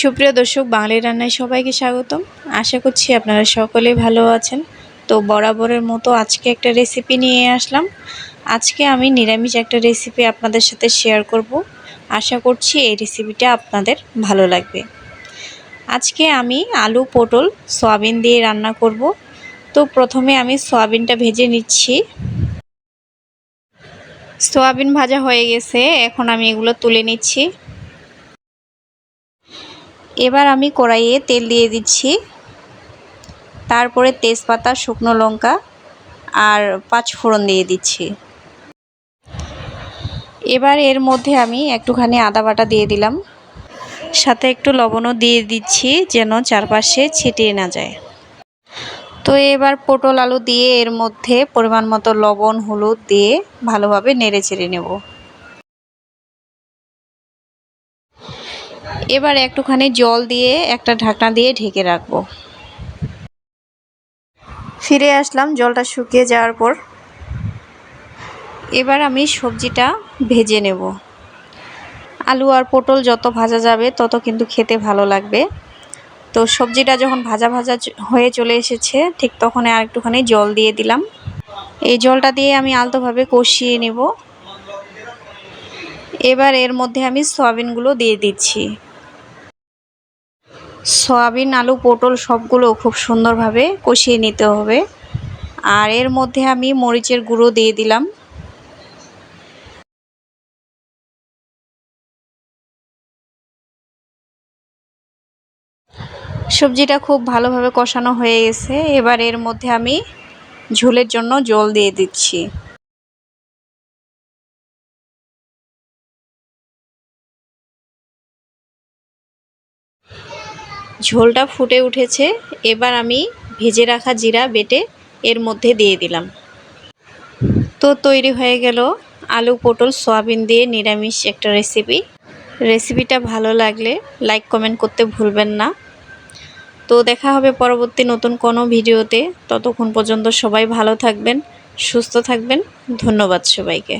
সুপ্রিয় দর্শক, বাঙালি রান্নায় সবাইকে স্বাগতম। আশা করছি আপনারা সকলেই ভালো আছেন। তো বরাবরের মতো আজকে একটা রেসিপি নিয়ে আসলাম। আজকে আমি নিরামিষ একটা রেসিপি আপনাদের সাথে শেয়ার করব। আশা করছি এই রেসিপিটা আপনাদের ভালো লাগবে। আজকে আমি আলু, পটল, সয়াবিন দিয়ে রান্না করব। তো প্রথমে আমি সয়াবিনটা ভেজে নিচ্ছি। সয়াবিন ভাজা হয়ে গেছে। এখন আমি এগুলো তুলে নিচ্ছি। এবার আমি কড়াইয়ে তেল দিয়ে দিচ্ছি। তারপরে তেজপাতা, শুকনো লঙ্কা আর পাঁচ ফোড়ন দিয়ে দিচ্ছি। এবার এর মধ্যে আমি একটুখানি আদা বাটা দিয়ে দিলাম। সাথে একটু লবণও দিয়ে দিচ্ছি যেন চারপাশে ছিটিয়ে না যায়। তো এবার পটল আলু দিয়ে এর মধ্যে পরিমাণ মতো লবণ, হলুদ দিয়ে ভালোভাবে নেড়ে চেড়ে নেব। এবার একটুখানি জল দিয়ে একটা ঢাকনা দিয়ে ঢেকে রাখব। ফিরে আসলাম জলটা শুকিয়ে যাওয়ার পর। এবার আমি সবজিটা ভেজে নেব। আলু আর পটল যত ভাজা যাবে তত কিন্তু খেতে ভালো লাগবে। তো সবজিটা যখন ভাজা ভাজা হয়ে চলে এসেছে ঠিক তখন আর একটুখানি জল দিয়ে দিলাম। এই জলটা দিয়ে আমি আলতোভাবে কষিয়ে নেব। এবার এর মধ্যে আমি সয়াবিনগুলো দিয়ে দিচ্ছি। সয়াবিন, আলু, পটল সবগুলো খুব সুন্দরভাবে কষিয়ে নিতে হবে। আর এর মধ্যে আমি মরিচের গুঁড়ো দিয়ে দিলাম। সবজিটা খুব ভালোভাবে কষানো হয়ে গেছে। এবার এর মধ্যে আমি ঝোলের জন্য জল দিয়ে দিচ্ছি। ঝোলটা ফুটে উঠেছে, এবার আমি ভেজে রাখা জিরা বেটে এর মধ্যে দিয়ে দিলাম। তো তৈরি হয়ে গেল আলু পটল সয়াবিন দিয়ে নিরামিষ একটা রেসিপি রেসিপিটা ভালো লাগলে লাইক কমেন্ট করতে ভুলবেন না। তো দেখা হবে পরবর্তী নতুন কোনো ভিডিওতে। ততক্ষণ পর্যন্ত সবাই ভালো থাকবেন, সুস্থ থাকবেন। ধন্যবাদ সবাইকে।